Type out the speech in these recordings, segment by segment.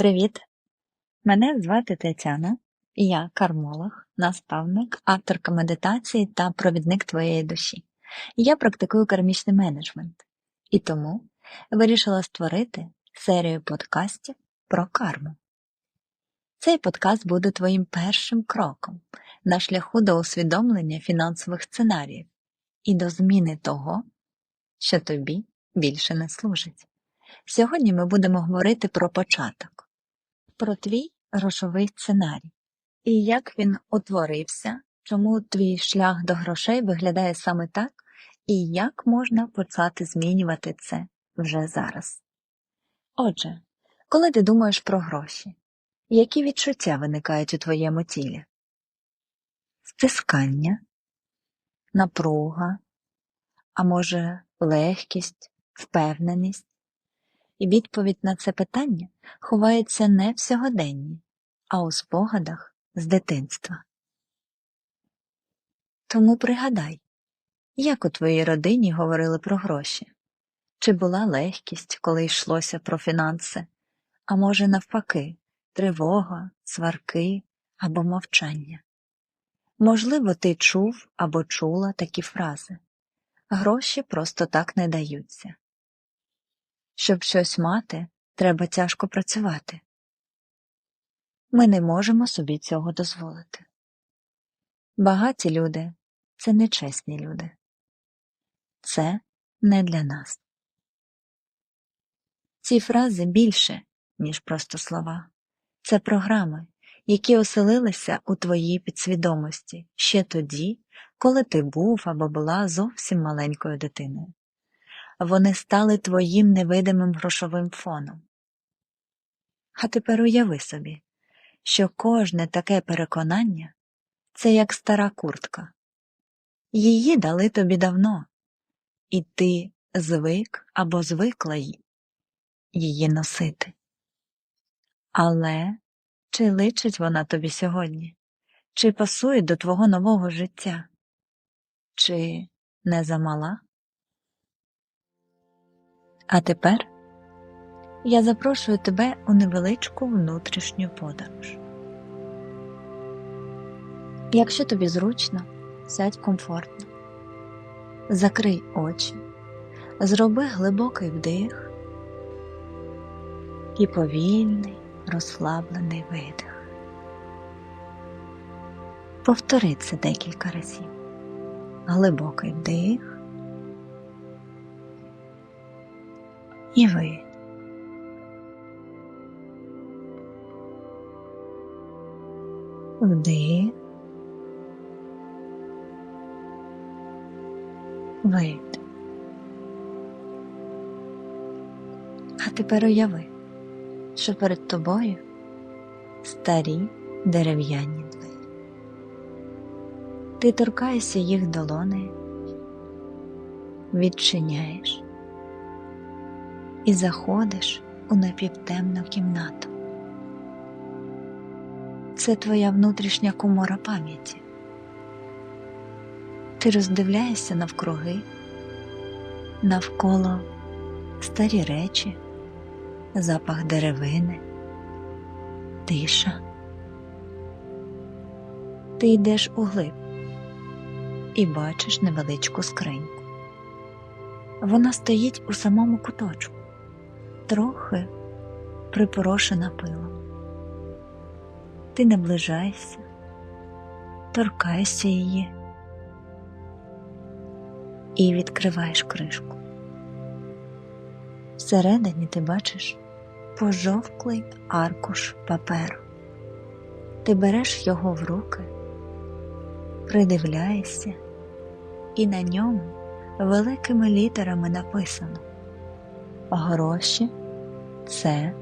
Привіт! Мене звати Тетяна, я кармолог, наставник, авторка медитації та провідник твоєї душі. Я практикую кармічний менеджмент і тому вирішила створити серію подкастів про карму. Цей подкаст буде твоїм першим кроком на шляху до усвідомлення фінансових сценаріїв і до зміни того, що тобі більше не служить. Сьогодні ми будемо говорити про початок, про твій грошовий сценарій і як він утворився, чому твій шлях до грошей виглядає саме так, і як можна почати змінювати це вже зараз. Отже, коли ти думаєш про гроші, які відчуття виникають у твоєму тілі? Стискання, напруга, а може, легкість, впевненість? І відповідь на це питання ховається не в сьогоденні, а у спогадах з дитинства. Тому пригадай, як у твоїй родині говорили про гроші? Чи була легкість, коли йшлося про фінанси, а може, навпаки, тривога, сварки або мовчання? Можливо, ти чув або чула такі фрази гроші просто так не даються. Щоб щось мати, треба тяжко працювати. Ми не можемо собі цього дозволити. Багаті люди це нечесні люди. Це не для нас. Ці фрази більше, ніж просто слова. Це програми, які оселилися у твоїй підсвідомості ще тоді, коли ти був або була зовсім маленькою дитиною вони стали твоїм невидимим грошовим фоном. А тепер уяви собі, що кожне таке переконання це як стара куртка. Її дали тобі давно, і ти звик або звикла її носити. Але чи личить вона тобі сьогодні? Чи пасує до твого нового життя? Чи не замала? А тепер я запрошую тебе у невеличку внутрішню подорож. Якщо тобі зручно, сядь комфортно, закрий очі, зроби глибокий вдих і повільний, розслаблений видих. Повтори це декілька разів. Глибокий вдих. І ви. Вдих, вид. А тепер уяви, що перед тобою старі дерев'яні двері. Ти торкаєшся їх долонею, відчиняєш і заходиш у напівтемну кімнату. Це твоя внутрішня комора пам'яті. Ти роздивляєшся навкруги, навколо старі речі, запах деревини, тиша. Ти йдеш у глиб і бачиш невеличку скриньку. Вона стоїть у самому куточку трохи припорошена пилом. Ти наближайся, торкайся її і відкриваєш кришку. Всередині ти бачиш пожовклий аркуш паперу. Ти береш його в руки, придивляєшся, і на ньому великими літерами написано гроші це.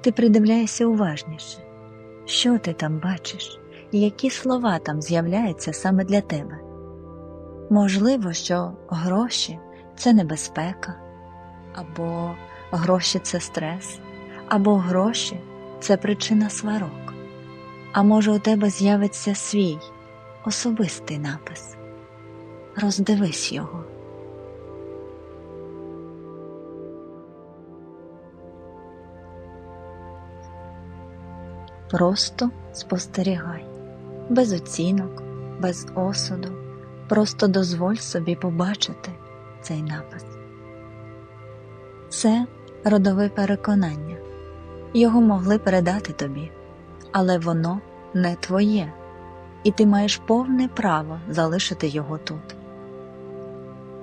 Ти придивляєшся уважніше, що ти там бачиш, і які слова там з'являються саме для тебе. Можливо, що гроші це небезпека, або гроші це стрес, або гроші це причина сварок, а може, у тебе з'явиться свій особистий напис. Роздивись його. Просто спостерігай, без оцінок, без осуду, просто дозволь собі побачити цей напис. Це родове переконання. Його могли передати тобі, але воно не твоє, і ти маєш повне право залишити його тут.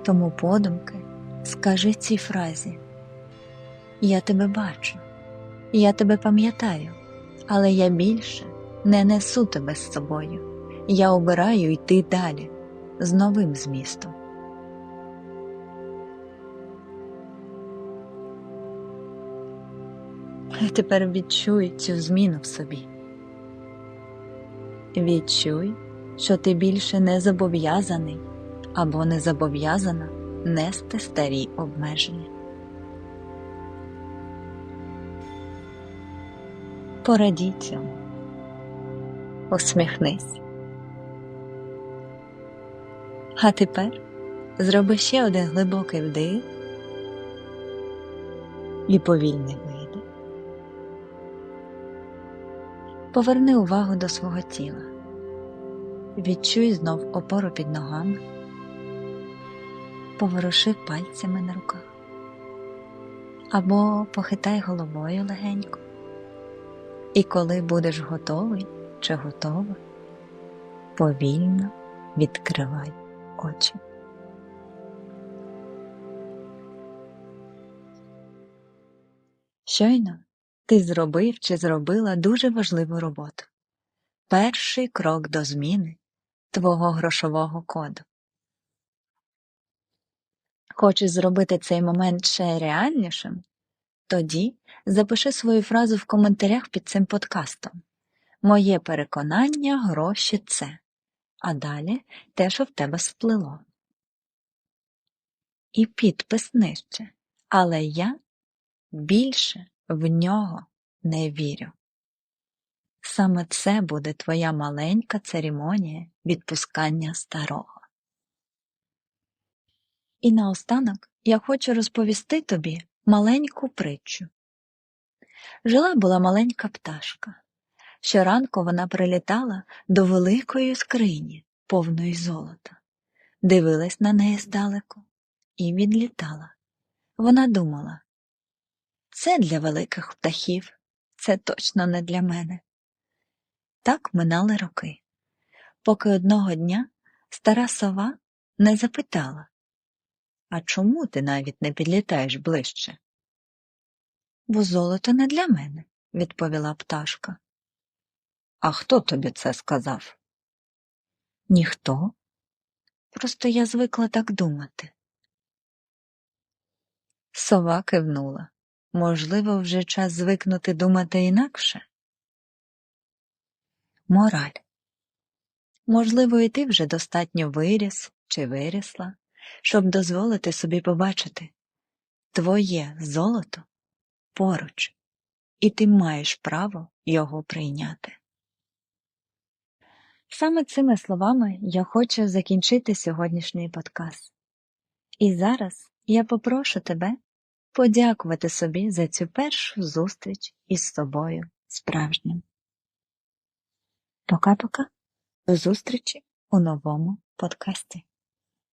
Тому подумки скажи цій фразі Я тебе бачу, я тебе пам'ятаю, але я більше не несу тебе з собою. Я обираю йти далі з новим змістом. Тепер відчуй цю зміну в собі. Відчуй, що ти більше не зобов'язаний або не зобов'язана нести старі обмеження. Порадій цьому. Усміхнись. А тепер зроби ще один глибокий вдих і повільний видих. Поверни увагу до свого тіла. Відчуй знов опору під ногами, поворуши пальцями на руках або похитай головою легенько. І коли будеш готовий чи готова, повільно відкривай очі. Щойно ти зробив чи зробила дуже важливу роботу. Перший крок до зміни твого грошового коду. Хочеш зробити цей момент ще реальнішим? Тоді запиши свою фразу в коментарях під цим подкастом. Моє переконання гроші це, а далі те, що в тебе сплило. І підпис нижче. Але я більше в нього не вірю. Саме це буде твоя маленька церемонія відпускання старого. І наостанок я хочу розповісти тобі маленьку притчу. Жила була маленька пташка. Щоранку вона прилітала до великої скрині, повної золота, дивилась на неї здалеку і відлітала. Вона думала це для великих птахів, це точно не для мене. Так минали роки, поки одного дня стара сова не запитала А чому ти навіть не підлітаєш ближче? Бо золото не для мене, відповіла пташка. А хто тобі це сказав? Ніхто. Просто я звикла так думати. Сова кивнула. Можливо, вже час звикнути думати інакше? Мораль. Можливо, і ти вже достатньо виріс чи вирісла, щоб дозволити собі побачити твоє золото поруч, і ти маєш право його прийняти. Саме цими словами я хочу закінчити сьогоднішній подкаст. І зараз я попрошу тебе подякувати собі за цю першу зустріч із собою справжнім. Пока-пока. До зустрічі у новому подкасті.